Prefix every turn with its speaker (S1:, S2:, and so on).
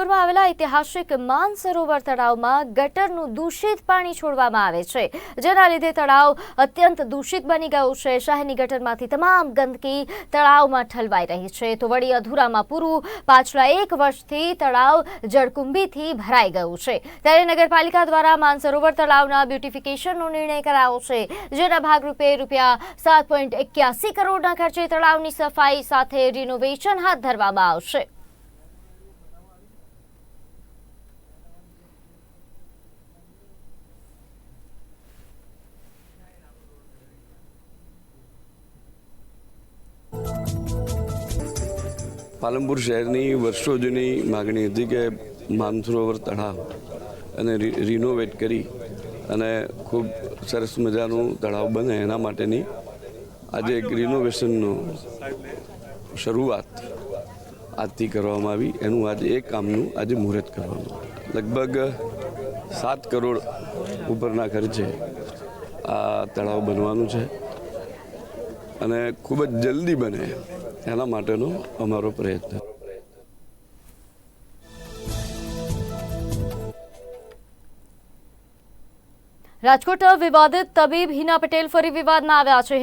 S1: રાજકોટમાં આવેલા ઐતિહાસિક માનસરોવર તળાવમાં ગટરનું દૂષિત પાણી છોડવામાં આવે છે, જેના લીધે તળાવ અત્યંત દૂષિત બની ગયું છે. શહેરની ગટરમાંથી તમામ ગંદકી તળાવમાં ઠલવાઈ રહી છે. તો વળી અધૂરામાં પૂરું પાછલા એક વર્ષથી તળાવ જળકુંભીથી ભરાઈ ગયું છે. ત્યારે નગરપાલિકા દ્વારા માનસરોવર તળાવના બ્યુટિફિકેશનનો નિર્ણય કરાયો છે, જેના ભાગરૂપે રૂપિયા સાત પોઈન્ટ એક્યાસી કરોડના ખર્ચે તળાવની સફાઈ સાથે રિનોવેશન હાથ ધરવામાં આવશે.
S2: પાલનપુર શહેરની વર્ષો જૂની માગણી હતી કે માનસરોવર તળાવ અને રિનોવેટ કરી અને ખૂબ સરસ મજાનું તળાવ બને એના માટેની આજે એક રિનોવેશનનું શરૂઆત આજથી કરવામાં આવી. એનું આજે એ કામનું આજે મુહૂર્ત કરવામાં લગભગ સાત કરોડ ઉપરના ખર્ચે આ તળાવ બનવાનું છે. અને ખૂબ જ જલ્દી બને એના માટેનો અમારો પ્રયત્ન.
S1: રાજકોટ વિવાદિત તબીબ હિના પટેલ ફરી વિવાદમાં આવ્યા છે.